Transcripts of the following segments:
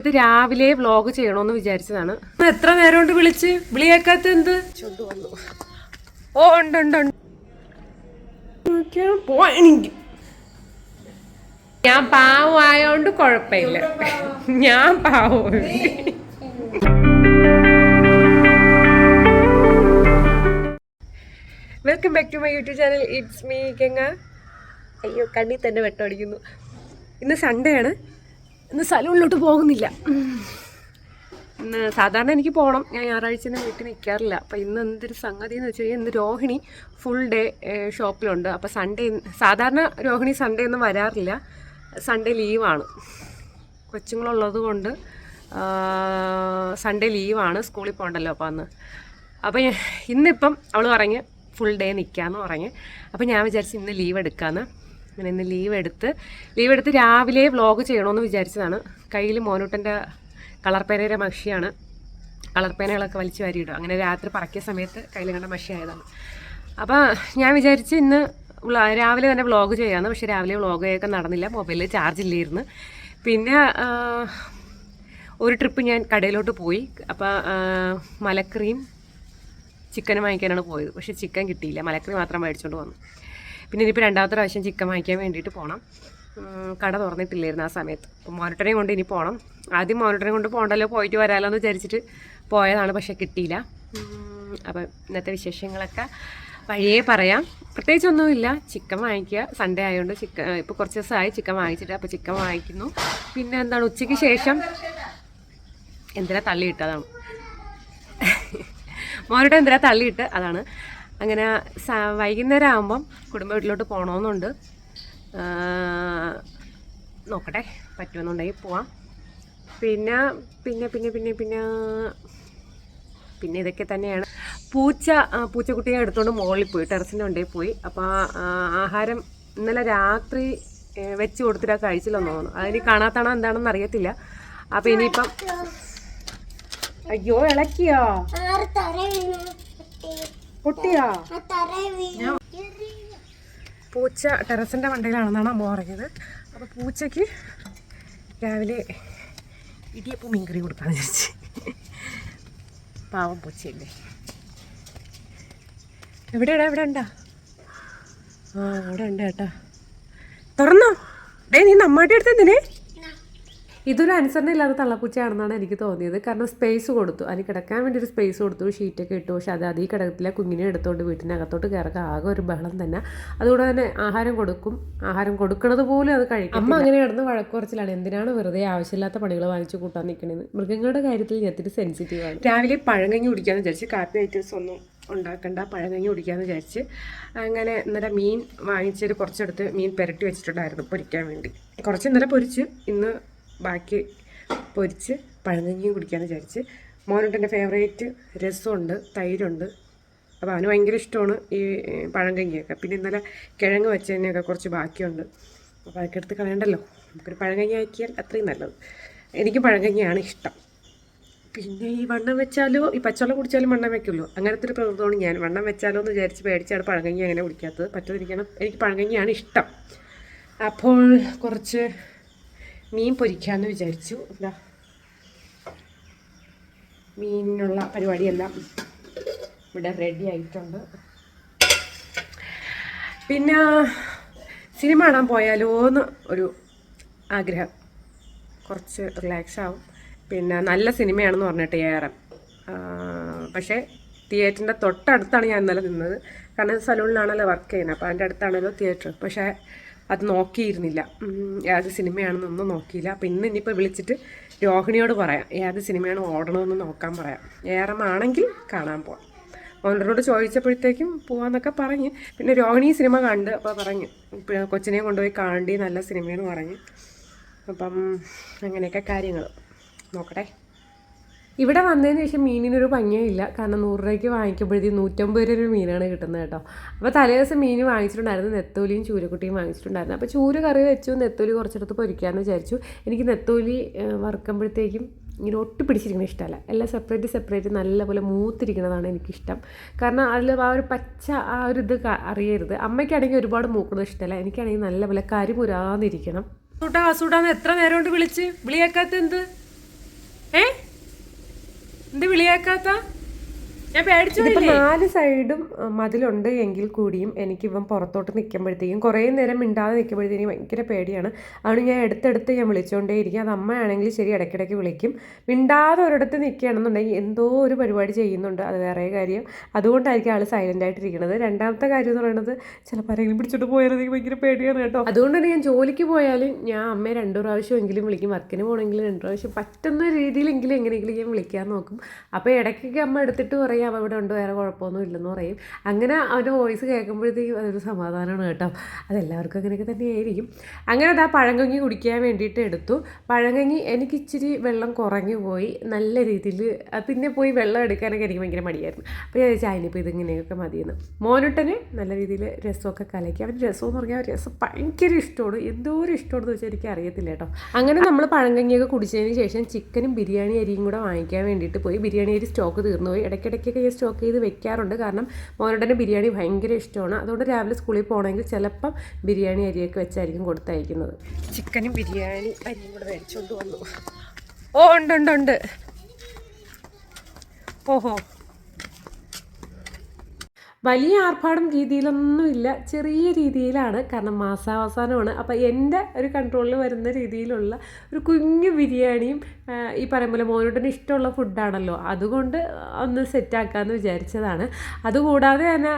ഇത് രാവിലെ വ്ലോഗ് ചെയ്യണമെന്ന് വിചാരിച്ചതാണ്. എത്ര നേരം കൊണ്ട് വിളിച്ച്? വിളിയേക്കാത്ത എന്ത്? ഓ ഉണ്ട് ഉണ്ട് ഉണ്ട്. പോവാണെങ്കിൽ ഞാൻ പാവമായോണ്ട് കുഴപ്പമില്ല ഞാൻ പാവമുണ്ട് welcome back to my YouTube channel it's me കെങ്ങ അയ്യോ കണ്ണി തന്നെ വെട്ടമടിക്കുന്നു ഇന്ന് സൺഡേ ആണ്. ഇന്ന് സലൂണിലോട്ട് പോകുന്നില്ല. ഇന്ന് സാധാരണ എനിക്ക് പോകണം ഞാൻ ഞായറാഴ്ച തന്നെ വീട്ടിൽ നിൽക്കാറില്ല അപ്പം ഇന്ന് എന്തൊരു സംഗതി എന്ന് വെച്ച് കഴിഞ്ഞാൽ ഇന്ന് രോഹിണി ഫുൾ ഡേ ഷോപ്പിലുണ്ട്. അപ്പോൾ സൺഡേ സാധാരണ രോഹിണി സൺഡേ ഒന്നും വരാറില്ല. സൺഡേ ലീവാണ് കൊച്ചുങ്ങളുള്ളത് കൊണ്ട് സൺഡേ ലീവാണ് സ്കൂളിൽ പോകണ്ടല്ലോ അപ്പോൾ അന്ന്. അപ്പോൾ ഞാൻ- ഇന്നിപ്പം അവൾ പറഞ്ഞ് ഫുൾ ഡേ നിൽക്കാമെന്ന് പറഞ്ഞ്. അപ്പോൾ ഞാൻ വിചാരിച്ചു ഇന്ന് ലീവ് എടുക്കാമെന്ന് അങ്ങനെ ഇന്ന് ലീവ് എടുത്ത് ലീവ് എടുത്ത് രാവിലെ വ്ലോഗ് ചെയ്യണമെന്ന് വിചാരിച്ചതാണ്. കയ്യിൽ മോനൂട്ടന്റെ കളർ പേനയുടെ മഷിയാണ്. കളർ പേനകളൊക്കെ വലിച്ചു വാരിയിടും അങ്ങനെ രാത്രി പറക്കിയ സമയത്ത് കയ്യിൽ കണ്ട മഷിയായതാണ് അപ്പോൾ ഞാൻ വിചാരിച്ച് ഇന്ന് രാവിലെ തന്നെ വ്ളോഗ് ചെയ്യാമെന്ന് പക്ഷേ രാവിലെ വ്ളോഗൊക്കെ നടന്നില്ല. മൊബൈലിൽ ചാർജ് ഇല്ലായിരുന്നു. പിന്നെ ഒരു ട്രിപ്പ് ഞാൻ കടയിലോട്ട് പോയി. അപ്പോൾ മലക്കറിയും ചിക്കനും വാങ്ങിക്കാനാണ് പോയത്. പക്ഷേ ചിക്കൻ കിട്ടിയില്ല. മലക്കറി മാത്രം മേടിച്ചുകൊണ്ട് വന്നു. പിന്നെ ഇനിയിപ്പോൾ രണ്ടാമത്തെ പ്രാവശ്യം ചിക്കൻ വാങ്ങിക്കാൻ വേണ്ടിയിട്ട് പോകണം കട തുറന്നിട്ടില്ലായിരുന്നു ആ സമയത്ത്. അപ്പോൾ മോണിറ്ററിനെ കൊണ്ട് ഇനി പോകണം ആദ്യം മോണിറ്ററിനെ കൊണ്ട് പോകണ്ടല്ലോ പോയിട്ട് വരാമല്ലോ എന്ന് വിചാരിച്ചിട്ട് പോയതാണ് പക്ഷേ കിട്ടിയില്ല. അപ്പോൾ ഇന്നത്തെ വിശേഷങ്ങളൊക്കെ വഴിയേ പറയാം. പ്രത്യേകിച്ചൊന്നുമില്ല. ചിക്കൻ വാങ്ങിക്കുക. സൺഡേ ആയതുകൊണ്ട് ചിക്കൻ ഇപ്പോൾ കുറച്ച് ദിവസമായി ചിക്കൻ വാങ്ങിച്ചിട്ട് അപ്പോൾ ചിക്കൻ വാങ്ങിക്കുന്നു. പിന്നെ എന്താണ് ഉച്ചയ്ക്ക് ശേഷം? എന്തിനാ തള്ളിയിട്ടതാണ് മോനോട്ട് എന്തിനാ തള്ളിയിട്ട് അതാണ്. അങ്ങനെ വൈകുന്നേരം ആകുമ്പം കുടുംബ വീട്ടിലോട്ട് പോകണമെന്നുണ്ട് നോക്കട്ടെ പറ്റുമെന്നുണ്ടെങ്കിൽ പോവാം. പിന്നെ പിന്നെ പിന്നെ പിന്നെ പിന്നെ പിന്നെ ഇതൊക്കെ തന്നെയാണ്. പൂച്ച പൂച്ചക്കുട്ടിയെ എടുത്തുകൊണ്ട് മുകളിൽ പോയി ടെറസിന്റെ ഉണ്ടേ പോയി. അപ്പോൾ ആഹാരം ഇന്നലെ രാത്രി വെച്ച് കൊടുത്തിട്ട് കഴിച്ചില്ലെന്ന് തോന്നുന്നു. അതിന് കാണാത്താണോ എന്താണെന്ന് അറിയത്തില്ല. അപ്പോൾ ഇനിയിപ്പം അയ്യോ ഇളക്കിയോ? പൊട്ടിയോ? പൂച്ച ടെറസിന്റെ മണ്ടയിലാണെന്നാണ് അമ്മ പറഞ്ഞത് അപ്പോൾ പൂച്ചയ്ക്ക് രാവിലെ ഇടിയപ്പം മീൻകറി കൊടുക്കാന്ന് വിചാരിച്ച്. പാവം പൂച്ചയല്ലേ. എവിടെയാടാ? എവിടെ ഉണ്ടാ? ആ അവിടെ ഉണ്ട് കേട്ടാ. തുറന്നോ. ഡേ നീ നമ്മാട്ടി എടുത്ത് എന്തിനേ? ഇതൊരു അനുസരണ ഇല്ലാത്ത തള്ളപ്പൂച്ചയാണെന്നാണ് എനിക്ക് തോന്നിയത്. കാരണം സ്പേസ് കൊടുത്തു. അതിന് കിടക്കാൻ വേണ്ടി ഒരു സ്പേസ് കൊടുത്തു. ഷീറ്റൊക്കെ ഇട്ടു. പക്ഷെ അത് അതീ കിടക്കത്തില്ല കുഞ്ഞിനെ എടുത്തുകൊണ്ട് വീട്ടിനകത്തോട്ട് കയറൊക്കെ ആകെ ഒരു ബഹളം തന്നെ. അതുകൂടെ തന്നെ ആഹാരം കൊടുക്കും. ആഹാരം കൊടുക്കണത് പോലും അത് കഴിക്കും അമ്മ അങ്ങനെ കിടന്ന് വഴക്കുറച്ചിലാണ് എന്തിനാണ് വെറുതെ ആവശ്യമില്ലാത്ത പണികൾ വാങ്ങിച്ചു കൂട്ടാൻ നിൽക്കണത് മൃഗങ്ങളുടെ കാര്യത്തിൽ ഞാൻ ഇത്തിരി സെൻസിറ്റീവാണ് രാവിലെ പഴങ്കഞ്ഞി കുടിക്കാന്ന് വിചാരിച്ച് കാപ്പി ഐറ്റംസ് ഒന്നും ഉണ്ടാക്കണ്ട. പഴങ്കഞ്ഞി കുടിക്കാന്ന് വിചാരിച്ച് അങ്ങനെ ഇന്നലെ മീൻ വാങ്ങിച്ചൊരു കുറച്ചെടുത്ത് മീൻ പുരട്ടി വെച്ചിട്ടുണ്ടായിരുന്നു പൊരിക്കാൻ വേണ്ടി. കുറച്ച് ഇന്നലെ പൊരിച്ച് ഇന്ന് ബാക്കി പൊരിച്ച് പഴങ്കഞ്ഞിയും കുടിക്കാമെന്ന് വിചാരിച്ച്. മോനുട്ടെന്റെ ഫേവറേറ്റ് രസമുണ്ട് തൈരുണ്ട്. അപ്പോൾ അവന് ഭയങ്കര ഇഷ്ടമാണ് ഈ പഴങ്കഞ്ഞിയൊക്കെ പിന്നെ ഇന്നലെ കിഴങ്ങ് വെച്ചതിനൊക്കെ കുറച്ച് ബാക്കിയുണ്ട്. അപ്പോൾ അതൊക്കെ എടുത്ത് കളയണ്ടല്ലോ? നമുക്കൊരു പഴങ്കഞ്ഞി ആക്കിയാൽ അത്രയും നല്ലത്. എനിക്ക് പഴങ്കഞ്ഞിയാണ് ഇഷ്ടം. പിന്നെ ഈ വണ്ണം വെച്ചാലോ ഈ പച്ചവെള്ളം കുടിച്ചാലും വണ്ണം വെക്കുമല്ലോ? അങ്ങനത്തെ ഒരു പ്രകൃതമാണ് ഞാൻ. വണ്ണം വെച്ചാലോ എന്ന് വിചാരിച്ച് പേടിച്ചാണ് പഴങ്കഞ്ഞി അങ്ങനെ കുടിക്കാത്തത്. പറ്റാതിരിക്കണം എനിക്ക് പഴങ്കഞ്ഞിയാണ് ഇഷ്ടം. അപ്പോൾ കുറച്ച് മീൻ പൊരിക്കാമെന്ന് വിചാരിച്ചു. എന്താ? മീനിനുള്ള പരിപാടിയെല്ലാം ഇവിടെ റെഡി ആയിട്ടുണ്ട്. പിന്നെ സിനിമ കാണാൻ പോയാലോ എന്ന് ഒരു ആഗ്രഹം. കുറച്ച് റിലാക്സ് ആവും. പിന്നെ നല്ല സിനിമയാണെന്ന് പറഞ്ഞിട്ട് ഏറെ. പക്ഷേ തിയേറ്ററിന്റെ തൊട്ടടുത്താണ് ഞാൻ ഇന്നലെ നിന്നത്. കാരണം സലൂണിലാണല്ലോ വർക്ക് ചെയ്യുന്നത്. അപ്പോൾ അതിന്റെ അടുത്താണല്ലോ തിയേറ്റർ. പക്ഷേ അത് നോക്കിയിരുന്നില്ല. ഏത് സിനിമയാണെന്നൊന്നും നോക്കിയില്ല. പിന്നെ ഇനിയിപ്പോൾ വിളിച്ചിട്ട് രോഹിണിയോട് പറയാം. ഏത് സിനിമയാണ് ഓടണമെന്ന് നോക്കാൻ പറയാം. ഏറമാണെങ്കിൽ കാണാൻ പോവാം. ഓണറിനോട് ചോദിച്ചപ്പോഴത്തേക്കും പോവാന്നൊക്കെ പറഞ്ഞ്. പിന്നെ രോഹിണി സിനിമ കണ്ട് അപ്പോൾ പറഞ്ഞു കൊച്ചിനെ കൊണ്ടുപോയി കാണേണ്ടി നല്ല സിനിമയെന്ന് പറഞ്ഞ്. അപ്പം അങ്ങനെയൊക്കെ കാര്യങ്ങൾ നോക്കട്ടെ. ഇവിടെ വന്നതിന് ശേഷം മീനിനൊരു ഭംഗിയില്ല കാരണം നൂറ് രൂപയ്ക്ക് വാങ്ങിക്കുമ്പോഴത്തേക്ക് നൂറ്റമ്പത് രൂപ ഒരു മീനാണ് കിട്ടുന്നത് കേട്ടോ. അപ്പോൾ തലേ ദിവസം മീൻ വാങ്ങിച്ചിട്ടുണ്ടായിരുന്നു. നെത്തോലിയും ചൂരക്കുട്ടിയും വാങ്ങിച്ചിട്ടുണ്ടായിരുന്നു. അപ്പോൾ ചൂര കറി വെച്ചു. നെത്തോലി കുറച്ചെടുത്ത് പൊരിക്കാമെന്ന് വിചാരിച്ചു. എനിക്ക് നെത്തോലി വറുക്കുമ്പോഴത്തേക്കും ഇങ്ങനെ ഒട്ടി പിടിച്ചിരിക്കുന്ന ഇഷ്ടമല്ല. എല്ലാം സെപ്പറേറ്റ് സെപ്പറേറ്റ് നല്ലപോലെ മൂത്തിരിക്കുന്നതാണ് എനിക്കിഷ്ടം. കാരണം അതിൽ ആ ഒരു പച്ച ആ ഒരു ഇത് അറിയരുത്. അമ്മയ്ക്കാണെങ്കിൽ ഒരുപാട് മൂക്കുന്നത് ഇഷ്ടമല്ല. എനിക്കാണെങ്കിൽ നല്ലപോലെ കരിമുരാന്നിരിക്കണം സൂട്ടാ സൂട്ടാന്ന് എത്ര നേരം കൊണ്ട് വിളിച്ച്? വിളിയേക്കാത്ത എന്ത് ഏ? എന്ത് വിളിയാക്കാത്ത? ഞാൻ പേടിച്ചു നാല് സൈഡും മതിലുണ്ട് എങ്കിൽ കൂടിയും എനിക്ക് ഇവൻ പുറത്തോട്ട് നിൽക്കുമ്പോഴത്തേക്കും കുറേ നേരം മിണ്ടാതെ നിൽക്കുമ്പോഴത്തേക്കും ഭയങ്കര പേടിയാണ്. അതുകൊണ്ട് ഞാൻ എടുത്തെടുത്ത് ഞാൻ വിളിച്ചുകൊണ്ടേയിരിക്കും അത് അമ്മയാണെങ്കിൽ ശരി ഇടയ്ക്കിടയ്ക്ക് വിളിക്കും. മിണ്ടാതെ ഒരിടത്ത് നിൽക്കുകയാണെന്നുണ്ടെങ്കിൽ എന്തോ ഒരു പരിപാടി ചെയ്യുന്നുണ്ട്. അത് വേറെ കാര്യം. അതുകൊണ്ടായിരിക്കും ആൾ സൈലന്റ് ആയിട്ടിരിക്കുന്നത് രണ്ടാമത്തെ കാര്യം എന്ന് പറയുന്നത് ചിലപ്പോൾ ആരെങ്കിലും പിടിച്ചിട്ട് പോയാൽ എനിക്ക് ഭയങ്കര പേടിയാണ് കേട്ടോ. അതുകൊണ്ട് തന്നെ ഞാൻ ജോലിക്ക് പോയാലും ഞാൻ അമ്മയെ രണ്ടു പ്രാവശ്യമെങ്കിലും വിളിക്കും. വർക്കിന് പോകണമെങ്കിലും രണ്ടു പ്രാവശ്യം. പറ്റുന്ന രീതിയിലെങ്കിലും എങ്ങനെയെങ്കിലും ഞാൻ വിളിക്കാൻ നോക്കും. അപ്പോൾ ഇടയ്ക്കൊക്കെ അമ്മ എടുത്തിട്ട് പറയും അവ ഇവിടെ ഉണ്ട് വേറെ കുഴപ്പമൊന്നും ഇല്ലെന്ന് പറയും. അങ്ങനെ അവന്റെ വോയിസ് കേൾക്കുമ്പോഴത്തേക്കും അതൊരു സമാധാനമാണ് കേട്ടോ. അതെല്ലാവർക്കും അങ്ങനെയൊക്കെ തന്നെയായിരിക്കും. അങ്ങനെ അതാ പഴങ്കഞ്ഞി കുടിക്കാൻ വേണ്ടിയിട്ട് എടുത്തു. പഴങ്കഞ്ഞി എനിക്ക് ഇച്ചിരി വെള്ളം കുറഞ്ഞു പോയി. നല്ല രീതിയിൽ പിന്നെ പോയി വെള്ളം എടുക്കാനൊക്കെ എനിക്ക് ഭയങ്കര മടിയായിരുന്നു. അപ്പോൾ ഞാൻ ചോദിച്ചാൽ അതിനിപ്പോൾ ഇതിങ്ങനെയൊക്കെ മതിയെന്ന്. മോനുട്ടന് നല്ല രീതിയിൽ രസമൊക്കെ കലക്കി. അവൻ രസം എന്ന് പറഞ്ഞാൽ രസം ഭയങ്കര ഇഷ്ടമാണ്. എന്തോ ഒരു ഇഷ്ടമാണെന്ന് വെച്ചാൽ എനിക്ക് അറിയത്തില്ല കേട്ടോ. അങ്ങനെ നമ്മൾ പഴങ്കഞ്ഞിയൊക്കെ കുടിച്ചതിന് ശേഷം ചിക്കനും ബിരിയാണി അരിയും കൂടെ വാങ്ങിക്കാൻ വേണ്ടിയിട്ട് പോയി. ബിരിയാണി അരി സ്റ്റോക്ക് തീർന്നു പോയി. ഇടയ്ക്കിടയ്ക്കൊക്കെ ഞാൻ സ്റ്റോക്ക് ചെയ്ത് വെക്കാറുണ്ട്. കാരണം മോനുടനെ ബിരിയാണി ഭയങ്കര ഇഷ്ടമാണ്. അതുകൊണ്ട് രാവിലെ സ്കൂളിൽ പോകണമെങ്കിൽ ചിലപ്പം ബിരിയാണി അരിയൊക്കെ വെച്ചായിരിക്കും കൊടുത്തയക്കുന്നത്. ചിക്കനും ബിരിയാണി അരിയും കൂടെ മേടിച്ചുകൊണ്ട് വന്നു. ഓ ഉണ്ട് ഉണ്ട് ഉണ്ട്. ഓഹോ. വലിയ ആർഭാടം രീതിയിലൊന്നുമില്ല ചെറിയ രീതിയിലാണ്. കാരണം മാസാവസാനമാണ്. അപ്പോൾ എന്റെ ഒരു കൺട്രോളിൽ വരുന്ന രീതിയിലുള്ള ഒരു കുഞ്ഞു ബിരിയാണിയും ഈ പറയും പോലെ മോനോട്ടിന് ഇഷ്ടമുള്ള ഫുഡാണല്ലോ. അതുകൊണ്ട് ഒന്ന് സെറ്റാക്കാമെന്ന് വിചാരിച്ചതാണ്. അതുകൂടാതെ തന്നെ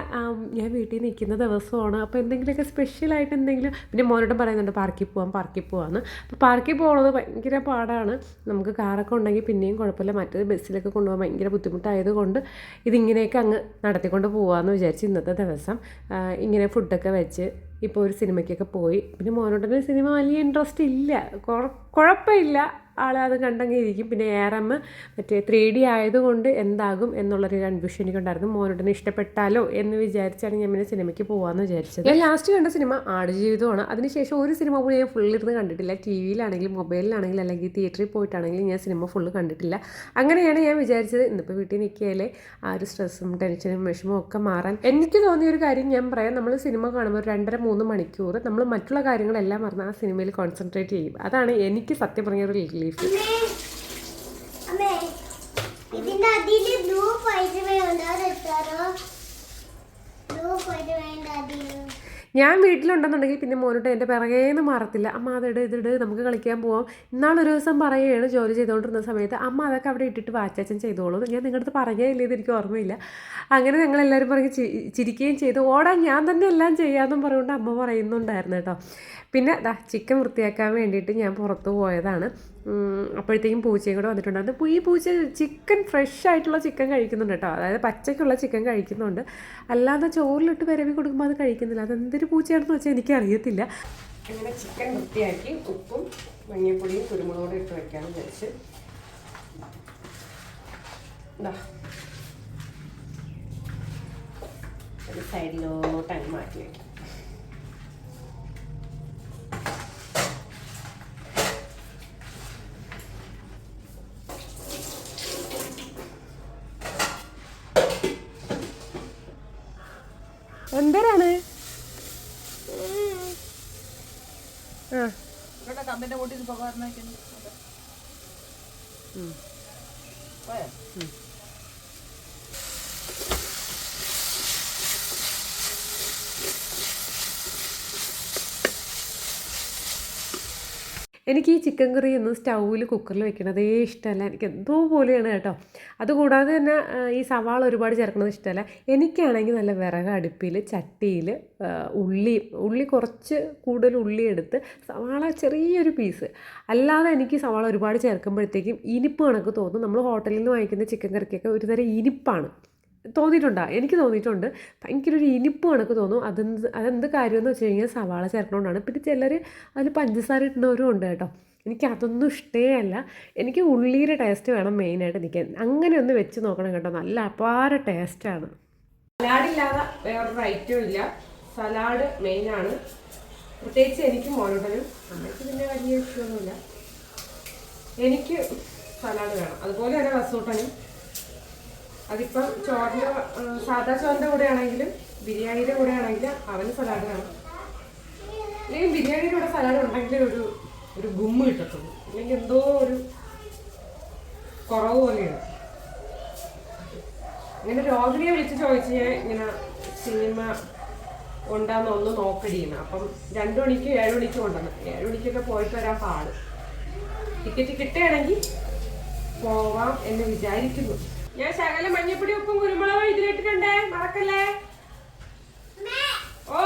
ഞാൻ വീട്ടിൽ നിൽക്കുന്ന ദിവസമാണ്. അപ്പോൾ എന്തെങ്കിലുമൊക്കെ സ്പെഷ്യലായിട്ട് എന്തെങ്കിലും പിന്നെ മോനോട്ടും പറയുന്നുണ്ട് പാർക്കിൽ പോവാം പാർക്കിൽ പോവാന്ന്. അപ്പോൾ പാർക്കിൽ പോകുന്നത് ഭയങ്കര പാടാണ്. നമുക്ക് കാറൊക്കെ ഉണ്ടെങ്കിൽ പിന്നെയും കുഴപ്പമില്ല. മറ്റേത് ബസ്സിലൊക്കെ കൊണ്ടുപോകാൻ ഭയങ്കര ബുദ്ധിമുട്ടായതുകൊണ്ട് ഇതിങ്ങനെയൊക്കെ അങ്ങ് നടത്തിക്കൊണ്ട് പോകാമെന്ന് വിചാരിച്ച് ഇന്നത്തെ ദിവസം ഇങ്ങനെ ഫുഡൊക്കെ വെച്ച് ഇപ്പോൾ ഒരു സിനിമയ്ക്കൊക്കെ പോയി. പിന്നെ മോനോട്ടന്റെ സിനിമ വലിയ ഇൻട്രസ്റ്റ് ഇല്ല. കുഴ- കുഴപ്പമില്ല. ആൾ അത് കണ്ടങ്ങ് ഇരിക്കും. പിന്നെ എയർ എം മറ്റേ ത്രീ ഡി ആയതുകൊണ്ട് എന്താകും എന്നുള്ളൊരു കൺഫ്യൂഷൻ എനിക്കുണ്ടായിരുന്നു. മോനോട്ടിന് ഇഷ്ടപ്പെട്ടാലോ എന്ന് വിചാരിച്ചാണ് ഞാൻ പിന്നെ സിനിമയ്ക്ക് പോകാമെന്ന് വിചാരിച്ചത്. ഞാൻ ലാസ്റ്റ് കണ്ട സിനിമ ആടുജീവിതമാണ്. അതിനുശേഷം ഒരു സിനിമ പോലും ഞാൻ ഫുള്ളിരുന്ന് കണ്ടിട്ടില്ല. ടി വിയിലാണെങ്കിലും മൊബൈലിലാണെങ്കിലും അല്ലെങ്കിൽ തിയേറ്ററിൽ പോയിട്ടാണെങ്കിലും ഞാൻ സിനിമ ഫുള്ള് കണ്ടിട്ടില്ല. അങ്ങനെയാണ് ഞാൻ വിചാരിച്ചത്. ഇന്നിപ്പോൾ വീട്ടിൽ നിൽക്കിയാലേ ആ ഒരു സ്ട്രെസ്സും ടെൻഷനും വിഷമവും ഒക്കെ മാറാൻ. എനിക്ക് തോന്നിയ ഒരു കാര്യം ഞാൻ പറയാം. നമ്മൾ സിനിമ കാണുമ്പോൾ ഒരു രണ്ടര മൂന്ന് മണിക്കൂർ നമ്മൾ മറ്റുള്ള കാര്യങ്ങളെല്ലാം മറന്ന് ആ സിനിമയിൽ കോൺസെൻട്രേറ്റ് ചെയ്യും. അതാണ് എനിക്ക് സത്യം പറഞ്ഞ ഒരു അതിൽ ഞാൻ വീട്ടിലുണ്ടെന്നുണ്ടെങ്കിൽ പിന്നെ മോനോട്ട് എന്റെ പിറകേന്ന് മാറത്തില്ല. അമ്മ അതിട് ഇതിട് നമുക്ക് കളിക്കാൻ പോവാം. ഇന്നാളൊരു ദിവസം പറയുകയാണ് ജോലി ചെയ്തുകൊണ്ടിരുന്ന സമയത്ത് അമ്മ അതൊക്കെ അവിടെ ഇട്ടിട്ട് വാച്ചാച്ചൻ ചെയ്തോളൂ. ഞാൻ നിങ്ങളുടെ അടുത്ത് പറഞ്ഞേ ഇല്ലേ എനിക്ക് ഓർമ്മയില്ല. അങ്ങനെ ഞങ്ങളെല്ലാവരും പറഞ്ഞ് ചി- ചിരിക്കുകയും ചെയ്തു. ഓടാൻ ഞാൻ തന്നെ എല്ലാം ചെയ്യാമെന്നും പറഞ്ഞുകൊണ്ട് അമ്മ പറയുന്നുണ്ടായിരുന്നു കേട്ടോ. പിന്നെ ദാ ചിക്കൻ വൃത്തിയാക്കാൻ വേണ്ടിയിട്ട് ഞാൻ പുറത്ത് പോയതാണ്. അപ്പോഴത്തേക്കും പൂച്ചയും കൂടെ വന്നിട്ടുണ്ടായിരുന്നു. അപ്പോൾ ഈ പൂച്ച ചിക്കൻ ഫ്രഷ് ആയിട്ടുള്ള ചിക്കൻ കഴിക്കുന്നുണ്ട് കേട്ടോ. അതായത് പച്ചയ്ക്കുള്ള ചിക്കൻ കഴിക്കുന്നുണ്ട്. അല്ലാതെ ചോറിലിട്ട് വരവി കൊടുക്കുമ്പോൾ അത് കഴിക്കുന്നില്ല. അതെന്തൊരു പൂച്ചയാണെന്ന് വെച്ചാൽ എനിക്കറിയത്തില്ല അങ്ങനെ ചിക്കൻ വൃത്തിയാക്കി ഉപ്പും മഞ്ഞപ്പൊടിയും കുരുമുളകോടെ ഇട്ട് വയ്ക്കാൻ വെച്ച് സൈഡിലോട്ടാണ് മാറ്റി വയ്ക്കാം എന്തരാണ് ആ പോയോ? എനിക്ക് ഈ ചിക്കൻ കറി ഒന്നും സ്റ്റൗവിൽ കുക്കറിൽ വെക്കണതേ ഇഷ്ടമല്ല. എനിക്ക് എന്തോ പോലെയാണ് കേട്ടോ. അതുകൂടാതെ തന്നെ ഈ സവാള ഒരുപാട് ചേർക്കുന്നത് ഇഷ്ടമല്ല. എനിക്കാണെങ്കിൽ നല്ല വിറക് അടുപ്പിൽ ചട്ടിയിൽ ഉള്ളി ഉള്ളി കുറച്ച് കൂടുതൽ ഉള്ളി എടുത്ത് സവാള ചെറിയൊരു പീസ്. അല്ലാതെ എനിക്ക് സവാള ഒരുപാട് ചേർക്കുമ്പോഴത്തേക്കും ഇനിപ്പ് കണക്ക് തോന്നും. നമ്മൾ ഹോട്ടലിൽ നിന്ന് വാങ്ങിക്കുന്ന ചിക്കൻ കറിക്കൊക്കെ ഒരു തരം ഇനിപ്പാണ്. തോന്നിയിട്ടുണ്ടോ? എനിക്ക് തോന്നിയിട്ടുണ്ട്. ഭയങ്കര ഒരു ഇനിപ്പ് കണക്ക് തോന്നും. അതെന്ത് അതെന്ത് കാര്യമെന്ന് വെച്ച് കഴിഞ്ഞാൽ സവാള ചേർക്കണോണ്ടാണ്. പിന്നെ ചിലർ അതിൽ പഞ്ചസാര ഇടുന്നവരും ഉണ്ട് കേട്ടോ. എനിക്ക് അതൊന്നും ഇഷ്ടേ അല്ല. എനിക്ക് ഉള്ളിയുടെ ടേസ്റ്റ് വേണം മെയിനായിട്ട് നിൽക്കാൻ അങ്ങനെ ഒന്ന് വെച്ച് നോക്കണം കേട്ടോ. നല്ല അപാര ടേസ്റ്റാണ് സലാഡില്ലാതെ വേറൊരു ഐറ്റം ഇല്ല. സലാഡ് മെയിനാണ് പ്രത്യേകിച്ച് എനിക്ക് മോനോട്ടനും അമ്മയ്ക്ക് പിന്നെ വലിയ ഇഷ്ടമൊന്നുമില്ല. എനിക്ക് സലാഡ് വേണം. അതുപോലെ തന്നെ റസൂട്ടനും അതിപ്പം ചോറിന്റെ സാധാ ചോറിന്റെ കൂടെ ആണെങ്കിലും ബിരിയാണിയുടെ കൂടെ ആണെങ്കിലും അവന് സലാഡ് വേണം. ഇനിയും ബിരിയാണിയുടെ കൂടെ സലാഡ് ഉണ്ടെങ്കിൽ ഒരു ഒരു ഗുമ്മ് കിട്ടത്തുള്ളൂ. അല്ലെങ്കിൽ എന്തോ ഒരു കുറവ് പോലെയാണ്. ഇങ്ങനെ രോഹിണിയെ വിളിച്ച് ചോദിച്ച് ഞാൻ ഇങ്ങനെ സിനിമ ഉണ്ടാന്ന് ഒന്ന് നോക്കടിയെന്ന് അപ്പം രണ്ടു മണിക്ക് ഏഴ് മണിക്ക് കൊണ്ടുവന്ന്. ഏഴ് മണിക്കൊക്കെ പോയിട്ട് വരാൻ പാട്. ടിക്കറ്റ് കിട്ടുകയാണെങ്കിൽ പോവാം എന്ന് വിചാരിക്കുന്നു. ഞാൻ ശകല മഞ്ഞപ്പൊടി ഉപ്പും കുരുമുളകും ഇതിലിട്ടിട്ടുണ്ടേ. മറക്കല്ലേ? ഓ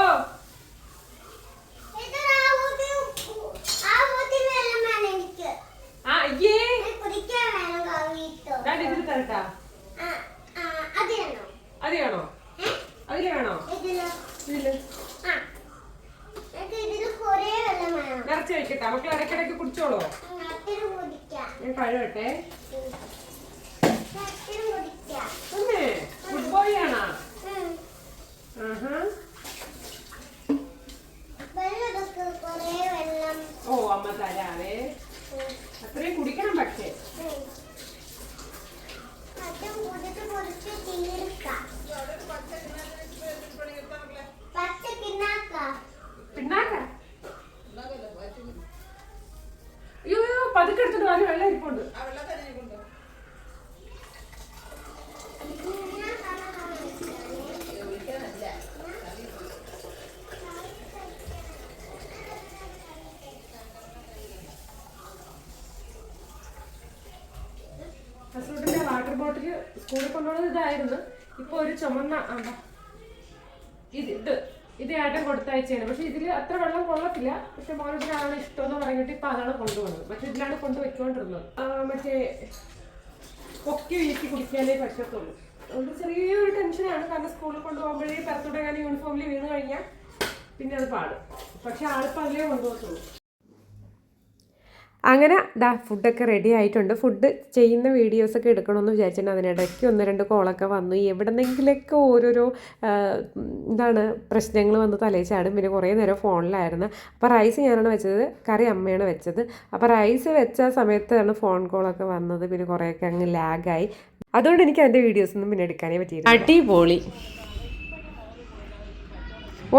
ഇത് ആ ഊത്തി ഉപ്പ്- ആ ഊത്തി വെള്ളം വേണം എനിക്ക്. ആ അയ്യേ ഇത് കുടിക്കാൻ വേണം കവിട്ടോ. ഞാൻ ഇതിൽ തരട്ടാ? ആ, ആ, അത് വേണോ? ഇതിലോ? നിറച്ച് വെക്കട്ടെ. മക്കൾ ഇടയ്ക്കിടയ്ക്ക് കുടിച്ചോളൂ. ഞാൻ കഴുകട്ടെ. ഉം. അത്തിരി കുടിക്കാം. അമ്മേ ഗുഡ് ബോയ് ആണോ ഉം. ആഹാ വെള്ളം എടുക്ക്, കുറേ വെള്ളം. ഓ അമ്മ തരാവേ ഉം. അത്രയും കുടിക്കണം പക്ഷേ ഉം. അത് കുടിച്ച് കുടിച്ച് തീർക്കാം. പച്ച കിണ്ണാക്കാം. പിന്നാക്ക അയ്യോ അയ്യോ, പതുക്കെ എടുത്തിട്ട് വാരി വെള്ളം ഇരിപ്പുണ്ട് ഹസ്ബൻഡിന്റെ വാട്ടർ ബോട്ടിൽ സ്കൂളിൽ കൊണ്ടുപോകുന്നത് ഇതായിരുന്നു. ഇപ്പൊ ഒരു ചുമന്ന ഇത് ഇത് ഏട്ടൻ കൊടുത്തയച്ചാണ് പക്ഷെ ഇതിൽ അത്ര വെള്ളം കൊള്ളത്തില്ല. പക്ഷെ മോനതിനാണ് ഇഷ്ടം എന്ന് പറഞ്ഞിട്ട് ഇപ്പൊ അതാണ് കൊണ്ടുപോകുന്നത് മറ്റേ ഇതിലാണ് കൊണ്ട് വെച്ചുകൊണ്ടിരുന്നത് ആ, മറ്റേ പൊക്കി വീശി കുടിക്കാനേ പറ്റത്തുള്ളൂ. അതുകൊണ്ട് ചെറിയൊരു ടെൻഷനാണ് കാരണം സ്കൂളിൽ കൊണ്ടുപോകുമ്പോഴേ പുറത്തോട്ടെ ഞാൻ യൂണിഫോമിൽ വീണ് കഴിഞ്ഞാൽ പിന്നെ അത് പാടും. പക്ഷെ ആളിപ്പോൾ അതിലേ കൊണ്ടുപോകത്തുള്ളൂ. അങ്ങനെ ദാ ഫുഡൊക്കെ റെഡി ആയിട്ടുണ്ട്. ഫുഡ് ചെയ്യുന്ന വീഡിയോസൊക്കെ എടുക്കണമെന്ന് വിചാരിച്ചിട്ടുണ്ട്. അതിനിടയ്ക്ക് ഒന്ന് രണ്ട് കോളൊക്കെ വന്നു. എവിടെന്നെങ്കിലൊക്കെ ഓരോരോ എന്താണ് പ്രശ്നങ്ങൾ വന്ന് തലയിൽ ചാടും. പിന്നെ കുറേ നേരം ഫോണിലായിരുന്നു അപ്പോൾ റൈസ് ഞാനാണ് വെച്ചത്. കറി അമ്മയാണ് വെച്ചത്. അപ്പോൾ റൈസ് വെച്ച സമയത്താണ് ഫോൺ കോളൊക്കെ വന്നത്. പിന്നെ കുറേയൊക്കെ അങ്ങ് ലാഗായി അതുകൊണ്ട് എനിക്ക് അതിന്റെ വീഡിയോസൊന്നും പിന്നെ എടുക്കാനേ പറ്റിയില്ല അടിപൊളി.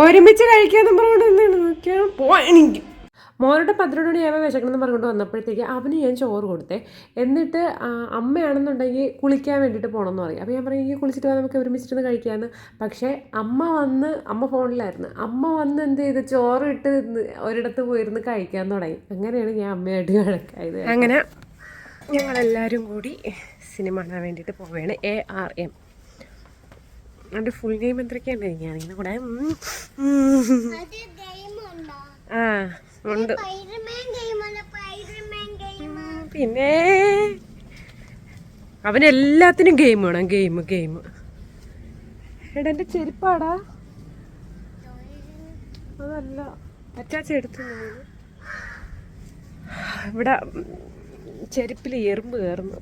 ഒരുമിച്ച് കഴിക്കാന്ന് പറഞ്ഞുകൊണ്ട് നോക്കിയാൽ പോയെനിക്ക് മോനുടെ പന്ത്രണ്ട് മണിയായപ്പോൾ വിശക്കണമെന്ന് പറഞ്ഞുകൊണ്ട് വന്നപ്പോഴത്തേക്ക് അവന് ഞാൻ ചോറ് കൊടുത്തേ. എന്നിട്ട് അമ്മയാണെന്നുണ്ടെങ്കിൽ കുളിക്കാൻ വേണ്ടിയിട്ട് പോകണമെന്ന് പറയും. അപ്പോൾ ഞാൻ പറയും "ഈ കുളിച്ചിട്ട് വാ, നമുക്ക് ഒരുമിച്ചിരുന്ന് കഴിക്കാമെന്ന് പക്ഷേ അമ്മ വന്ന് അമ്മ ഫോണിലായിരുന്നു. അമ്മ വന്ന് എന്ത് ചെയ്ത്? ചോറ് ഇട്ട് നിന്ന് ഒരിടത്ത് പോയിരുന്ന് കഴിക്കാൻ തുടങ്ങി. അങ്ങനെയാണ് ഞാൻ അമ്മയായിട്ട് കണക്കായത് അങ്ങനെ ഞങ്ങളെല്ലാവരും കൂടി സിനിമ കാണാൻ വേണ്ടിയിട്ട് പോവുകയാണ്. എ ആർ എം അതിന്റെ ഫുൾ നെയിം എന്തൊക്കെയാണ് ഞാനിങ്ങനെ കൂടെ? ആ. ഉണ്ട്. പിന്നെ അവന് എല്ലാത്തിനും ഗെയിം വേണം ഗെയിം ഗെയിം എടാ എന്റെ ചെരുപ്പാടാ. അതല്ല. അച്ചാച്ച എടുത്തു ഇവിടെ ചെരുപ്പിൽ എറുമ്പ് കയറുന്നു.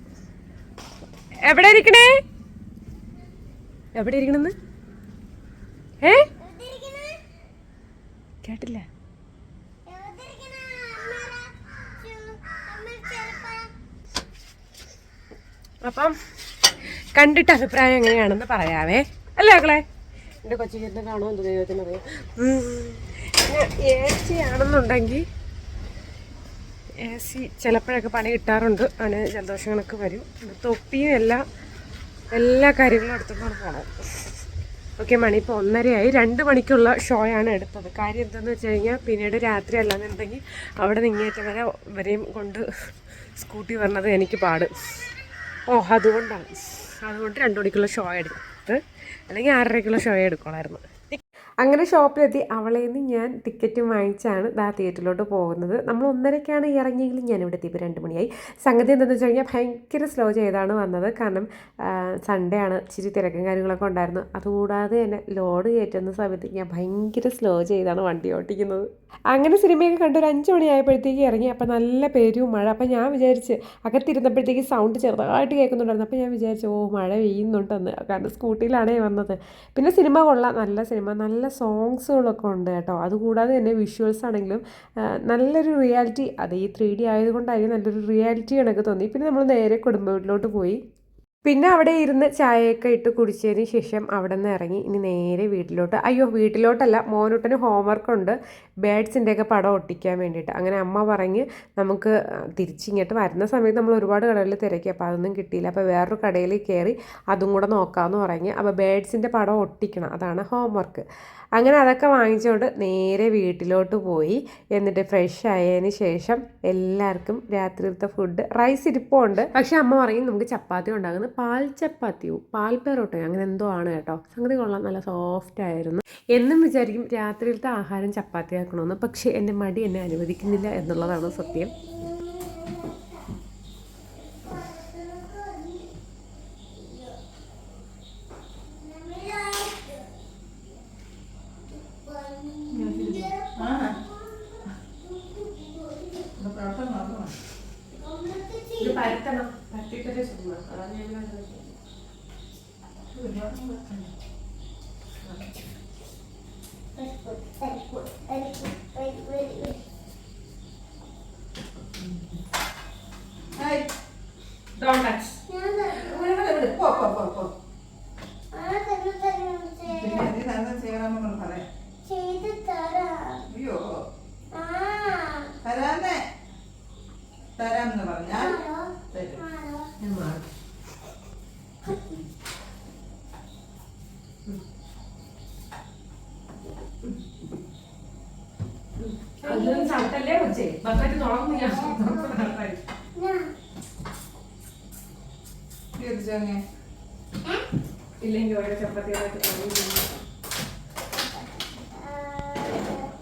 എവിടെ ഇരിക്കണേ? എവിടെ ഇരിക്കണെന്ന്? ഏ? കേട്ടില്ല. അപ്പം കണ്ടിട്ട് അഭിപ്രായം എങ്ങനെയാണെന്ന് പറയാവേ. അല്ലേ മക്കളെ? എന്റെ കൊച്ചിരുന്ന് കാണുമോ എന്ത് ദൈവത്തിന് അറിയാം. ആണെന്നുണ്ടെങ്കിൽ എ സി ചിലപ്പോഴൊക്കെ പണി കിട്ടാറുണ്ട്. അവന് ജലദോഷങ്ങളൊക്കെ വരും. തൊപ്പിയും എല്ലാ എല്ലാ കാര്യങ്ങളും എടുത്തുകൊണ്ട് പോകണം ഓക്കെ മണി ഇപ്പോൾ ഒന്നരയായി. രണ്ട് മണിക്കുള്ള ഷോ ആണ് എടുത്തത്. കാര്യം എന്താണെന്ന് വെച്ച് കഴിഞ്ഞാൽ പിന്നീട് രാത്രി അല്ലാന്നുണ്ടെങ്കിൽ അവിടെ നിങ്ങേറ്റം വരെ വരെയും കൊണ്ട് സ്കൂട്ടി വരണത് എനിക്ക് പാട്. ഓ അതുകൊണ്ടാണ്. അതുകൊണ്ട് രണ്ട് മണിക്കുള്ള ഷോ എടുത്ത് അല്ലെങ്കിൽ ആറരയ്ക്കുള്ള ഷോ എടുക്കണമായിരുന്നു. അങ്ങനെ ഷോപ്പിലെത്തി. അവളെ നിന്ന് ഞാൻ ടിക്കറ്റ് വാങ്ങിച്ചാണ് ദാ തിയേറ്ററിലോട്ട് പോകുന്നത്. നമ്മൾ ഒന്നരയ്ക്കാണ് ഇറങ്ങിയെങ്കിലും ഞാൻ ഇവിടെ എത്തിയപ്പോൾ രണ്ട് മണിയായി. സംഗതി എന്താണെന്ന് വെച്ച് കഴിഞ്ഞാൽ ഭയങ്കര സ്ലോ ചെയ്താണ് വന്നത്. കാരണം സൺഡേ ആണ്. ഇച്ചിരി തിരക്കും കാര്യങ്ങളൊക്കെ ഉണ്ടായിരുന്നു. അതുകൂടാതെ തന്നെ ലോഡ് കയറ്റുന്ന സമയത്ത് ഞാൻ ഭയങ്കര സ്ലോ ചെയ്താണ് വണ്ടി ഓട്ടിക്കുന്നത് അങ്ങനെ സിനിമയൊക്കെ കണ്ട് ഒരു അഞ്ച് മണിയായപ്പോഴത്തേക്ക് ഇറങ്ങി. അപ്പോൾ നല്ല പേരും മഴ. അപ്പോൾ ഞാൻ വിചാരിച്ച് അകത്തിരുന്നപ്പോഴത്തേക്ക് സൗണ്ട് ചെറുതായിട്ട് കേൾക്കുന്നുണ്ടായിരുന്നു. അപ്പോൾ ഞാൻ വിചാരിച്ചു ഓ മഴ പെയ്യുന്നുണ്ടെന്ന്. കാരണം സ്കൂട്ടിയിലാണേ വന്നത്. പിന്നെ സിനിമ കൊള്ളാം. നല്ല സിനിമ. നല്ല സോങ്സുകളൊക്കെ ഉണ്ട് കേട്ടോ. അതുകൂടാതെ തന്നെ വിഷ്വൽസ് ആണെങ്കിലും നല്ലൊരു റിയാലിറ്റി അത് ഈ ത്രീ ഡി ആയതുകൊണ്ടായിരിക്കും നല്ലൊരു റിയാലിറ്റി കണക്ക് തോന്നി. പിന്നെ നമ്മൾ നേരെ കുടുംബ വീട്ടിലോട്ട് പോയി. പിന്നെ അവിടെ ഇരുന്ന് ചായയൊക്കെ ഇട്ട് കുടിച്ചതിന് ശേഷം അവിടെ നിന്ന് ഇറങ്ങി ഇനി നേരെ വീട്ടിലോട്ട്. അയ്യോ വീട്ടിലോട്ടല്ല മോനൂട്ടന് ഹോംവർക്ക് ഉണ്ട്. ബേഡ്സിന്റെ ഒക്കെ പടം ഒട്ടിക്കാൻ വേണ്ടിയിട്ട്. അങ്ങനെ അമ്മ പറഞ്ഞ് നമുക്ക് തിരിച്ചിങ്ങോട്ട് വരുന്ന സമയത്ത് നമ്മൾ ഒരുപാട് കടകളിൽ തിരക്കി. അപ്പോൾ അതൊന്നും കിട്ടിയില്ല. അപ്പോൾ വേറൊരു കടയിൽ കയറി അതും കൂടെ നോക്കാമെന്ന് പറഞ്ഞ്. അപ്പോൾ ബേഡ്സിന്റെ പടം ഒട്ടിക്കണം. അതാണ് ഹോംവർക്ക് അങ്ങനെ അതൊക്കെ വാങ്ങിച്ചുകൊണ്ട് നേരെ വീട്ടിലോട്ട് പോയി. എന്നിട്ട് ഫ്രഷ് ആയതിന് ശേഷം എല്ലാവർക്കും രാത്രിയിലത്തെ ഫുഡ് റൈസ് ഇരിപ്പുണ്ട്. പക്ഷേ അമ്മ പറയും നമുക്ക് ചപ്പാത്തി ഉണ്ടാകുന്നത് പാൽ ചപ്പാത്തിയോ പാൽ പെറോട്ടയോ അങ്ങനെ എന്തോ ആണ് കേട്ടോ. സംഗതി കൊള്ളാം നല്ല സോഫ്റ്റ് ആയിരുന്നു. എന്നും വിചാരിക്കും രാത്രിയിലത്തെ ആഹാരം ചപ്പാത്തി ആക്കണമെന്ന് പക്ഷേ എന്റെ മടി എന്നെ അനുവദിക്കുന്നില്ല എന്നുള്ളതാണ് സത്യം ആ ഇത് പ്രവർത്തനം നടക്കണം ഇത് പരത്തണം പരത്തിട്ടൊരു അതാണ് ഞാൻ ഏയ്, ഡോണ്ട് ടച്ച് ഇവിടെ ഇവിടെ പോ പോ പോ പോ പിന്നെ നീ തന്നെ ചെയ്യണമെന്ന് പറയാം ചെയ്ത് തരാം അയ്യോ ആ തരാന്നേ തരാമെന്ന് പറഞ്ഞാൽ ആരോ തരും ആരോ ഞാൻ മാറും അതിലും ചട്ടല്ലേ വെച്ചേ ബക്കറ്റ് തുറന്നില്ല ഞാൻ തീർച്ചയായും ഇല്ലെങ്കിൽ ഓരോ ചപ്പാത്തികളൊക്കെ തുടങ്ങി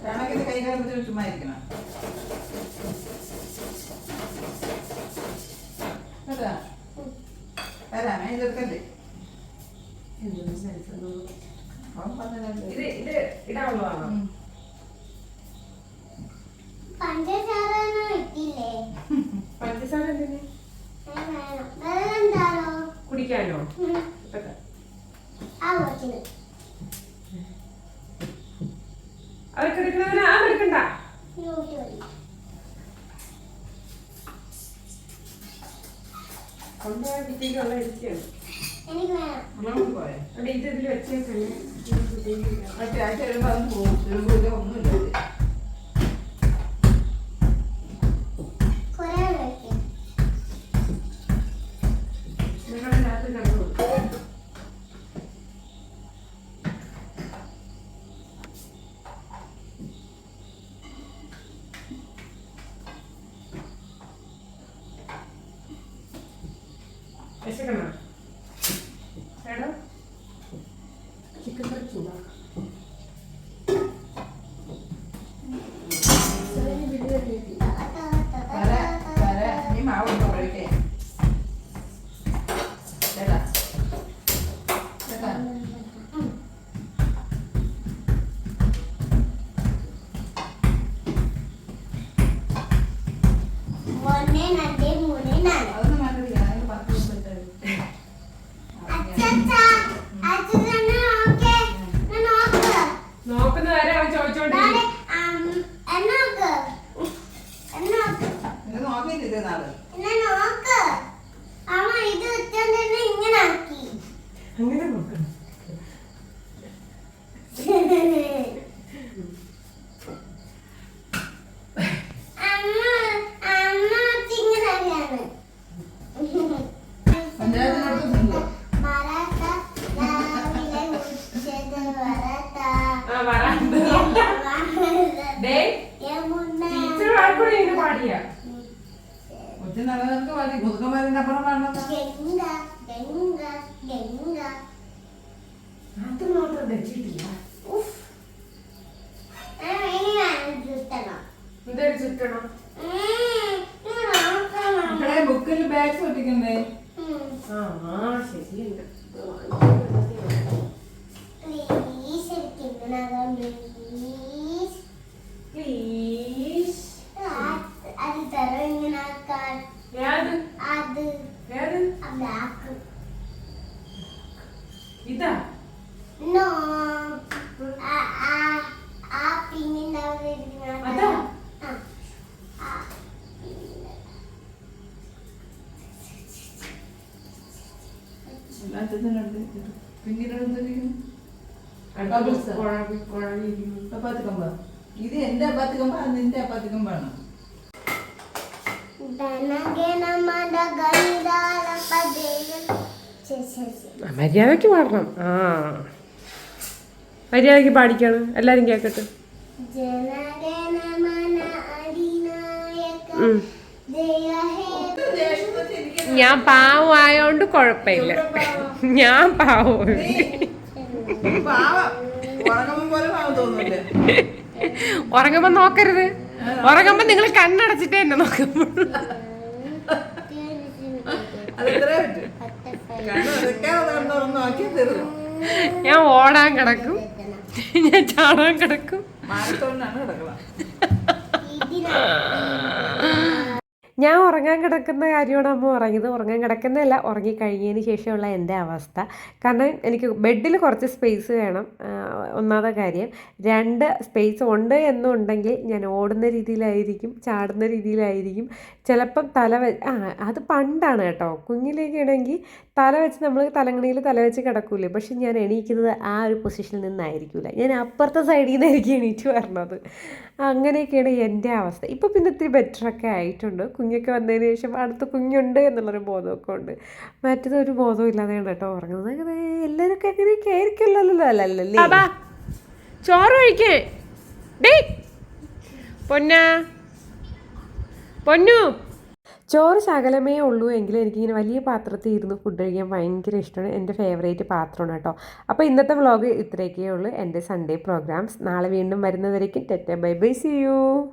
കണക്കിന് കൈകാര്യം വെച്ച് ചുമ്മാ ഇരിക്കണം കേട്ടാ തരാമേ ഇതെടുക്കല്ലേ എന്തൊരു sense ഒന്നും. അവൻ പറഞ്ഞതല്ലേ ഇത് ഇത് ഇടാനുള്ളതാണോ ഉം. പഞ്ചസാര ഒന്നും ഇട്ടില്ലേ പഞ്ചസാര എന്തിന് അത് വേണം വെള്ളം എന്താണോ കുടിക്കാനോ ഇപ്പൊ വിശക്കണോ എടോ അച്ഛാ അച്ഛനെ നോക്കേ. നോക്ക്. നോക്കുന്ന വരെ അവൻ ചോദിച്ചോണ്ട് കൊച്ചു നിലനിർക്ക് മതി മുതുക്കന്മാരിന്റെ അപ്പുറം ഗംഗ അത് മാത്രം ഇനി വേണം ചുറ്റണം. ഇവിടെ ബുക്കിൽ ബാഗ് ഒട്ടിക്കണ്ടേ? ആ ആ ശരിയുണ്ട് please എനിക്ക് ഇതിനകം please. പ്ലീസ് ആ- അത് തരം ഇങ്ങനെ ആക്കാൻ ഏത് അത് ഏത് അത് ആക്കും ഇതാ No. ആ ആ ആ പിന്നിന്റെ അവിടെ ഇരിക്കുന്ന അതാ? ആ. ആ പിന്നിന്റെ. അച്ഛനുണ്ട് പിന്നീട് എന്തിരിക്കുന്നു അപ്പാത്തി കമ്പ. ഇത് എന്റെ അപ്പാത്തി കമ്പ അത് നിന്റെ അപ്പാത്തി കമ്പാണ്. ധനഗണമന ഗണിതാല പദേയം. ശരി, ശരി, ശരി. മര്യാദയ്ക്ക് പാടണം. ആ. മര്യാദയ്ക്ക് പാടിക്കാണ്. എല്ലാരും കേക്കട്ടെ. ഞാൻ പാവമായോണ്ട് കുഴപ്പമില്ല. ഞാൻ പാവം. പാവം. ഉറങ്ങുമ്പോ നോക്കരുത്. ഉറങ്ങുമ്പോ നിങ്ങൾ കണ്ണടച്ചിട്ട് എന്നെ തീർന്നു. ഞാൻ ഓടാൻ കിടക്കും. ഞാൻ ചാടാൻ കിടക്കും. കിടക്കണം ഞാൻ ഉറങ്ങാൻ കിടക്കുന്ന കാര്യമാണ് അമ്മ പറഞ്ഞത്. ഉറങ്ങാൻ കിടക്കുന്നതല്ല ഉറങ്ങിക്കഴിഞ്ഞതിന് ശേഷമുള്ള എന്റെ അവസ്ഥ. കാരണം എനിക്ക് ബെഡിൽ കുറച്ച് സ്പേസ് വേണം. ഒന്നാമത്തെ കാര്യം രണ്ട് സ്പേസ് ഉണ്ട് എന്നുണ്ടെങ്കിൽ ഞാൻ ഓടുന്ന രീതിയിലായിരിക്കും ചാടുന്ന രീതിയിലായിരിക്കും ചിലപ്പം തല വെ ആ അത് പണ്ടാണ് കേട്ടോ. കുഞ്ഞിലേക്ക് ആണെങ്കിൽ തല വെച്ച് നമ്മൾ തലങ്ങണിയിൽ തല വെച്ച് കിടക്കൂലേ. പക്ഷെ ഞാൻ എണീക്കുന്നത് ആ ഒരു പൊസിഷനിൽ നിന്നായിരിക്കില്ല ഞാൻ അപ്പുറത്തെ സൈഡിൽ നിന്നായിരിക്കും എണീറ്റ് വരണത്. അങ്ങനെയൊക്കെയാണ് എന്റെ അവസ്ഥ. ഇപ്പോൾ പിന്നെ ഇത്തിരി ബെറ്ററൊക്കെ ആയിട്ടുണ്ട്. കുഞ്ഞൊക്കെ വന്നതിന് ശേഷം അടുത്ത കുഞ്ഞുണ്ട് എന്നുള്ളൊരു ബോധമൊക്കെ ഉണ്ട്. മറ്റേതൊരു ബോധവും ഇല്ലാതെയാണ് കേട്ടോ ഉറങ്ങുന്നത്. അങ്ങനെ എല്ലാവരൊക്കെ അങ്ങനെയൊക്കെ ആയിരിക്കില്ലല്ലോ അല്ലല്ലേ ചോറ് കഴിക്കേ. ഡേ പൊന്നാ. പൊന്നു. ചോറ് ശകലമേ ഉള്ളൂ എങ്കിലും എനിക്കിങ്ങനെ വലിയ പാത്രത്തിൽ ഇരുന്ന് ഫുഡ് കഴിക്കാൻ ഭയങ്കര ഇഷ്ടമാണ്. എന്റെ ഫേവറേറ്റ് പാത്രമാണ് കേട്ടോ. അപ്പോൾ ഇന്നത്തെ വ്ളോഗ് ഇത്രയൊക്കെയേ ഉള്ളൂ. എന്റെ സൺഡേ പ്രോഗ്രാംസ് നാളെ വീണ്ടും വരുന്നവരേക്കും tata bye bye see you